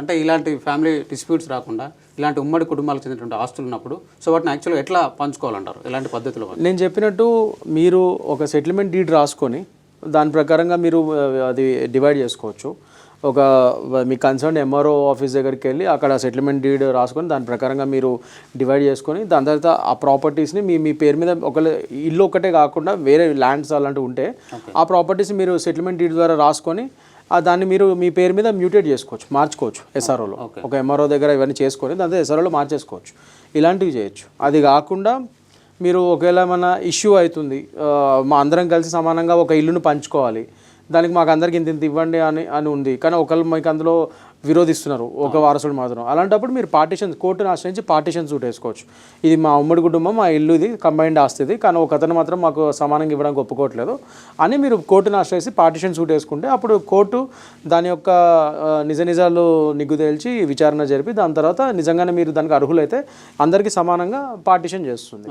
అంటే ఇలాంటి family disputes రాకుండా ఇలాంటి ఉమ్మడి కుటుంబాలకు చెందినటువంటి ఆస్తులు ఉన్నప్పుడు సో వాటిని యాక్చువల్గా ఎట్లా పంచుకోవాలంటారు? ఎలాంటి పద్ధతిలో నేను చెప్పినట్టు మీరు ఒక సెటిల్మెంట్ డీడ్ రాసుకొని దాని ప్రకారంగా మీరు అది డివైడ్ చేసుకోవచ్చు. ఒక మీ కన్సర్న్ ఎంఆర్ఓ ఆఫీస్ దగ్గరికి వెళ్ళి అక్కడ సెటిల్మెంట్ డీడ్ రాసుకొని దాని ప్రకారంగా మీరు డివైడ్ చేసుకొని దాని తర్వాత ఆ ప్రాపర్టీస్ని మీ మీ పేరు మీద ఒక ఇల్లు ఒకటే కాకుండా వేరే ల్యాండ్స్ అలాంటివి ఉంటే ఆ ప్రాపర్టీస్ మీరు సెటిల్మెంట్ డీడ్ ద్వారా రాసుకొని దాన్ని మీరు మీ పేరు మీద మ్యూటేట్ చేసుకోవచ్చు మార్చుకోవచ్చు ఎస్ఆర్ఓలో ఒక ఎంఆర్ఓ దగ్గర ఇవన్నీ చేసుకొని దాంతో ఎస్ఆర్ఓలో మార్చేసుకోవచ్చు. ఇలాంటివి చేయొచ్చు. అది కాకుండా మీరు ఒకవేళ ఏమైనా ఇష్యూ అవుతుంది మా అందరం కలిసి సమానంగా ఒక ఇల్లును పంచుకోవాలి దానికి మాకు అందరికి ఇంత ఇంత ఇవ్వండి అని అని ఉంది. కానీ ఒకళ్ళు మీకు అందులో విరోధిస్తున్నారు ఒక వారసుడు మాత్రం. అలాంటప్పుడు మీరు పార్టీషన్స్ కోర్టును ఆశ్రయించి పార్టీషన్ సూట్ వేసుకోవచ్చు ఇది మా ఉమ్మడి కుటుంబం మా ఇల్లు ఇది కంబైన్డ్ ఆస్తి ఇది కానీ ఒక అతను మాత్రం మాకు సమానంగా ఇవ్వడానికి ఒప్పుకోవట్లేదు అని మీరు కోర్టును ఆశ్రయిస్తే పార్టీషన్ సూట్ వేసుకుంటే అప్పుడు కోర్టు దాని యొక్క నిజ నిజాలు నిగ్గు తేల్చి విచారణ జరిపి దాని తర్వాత నిజంగానే మీరు దానికి అర్హులైతే అందరికీ సమానంగా పార్టీషన్ చేస్తుంది.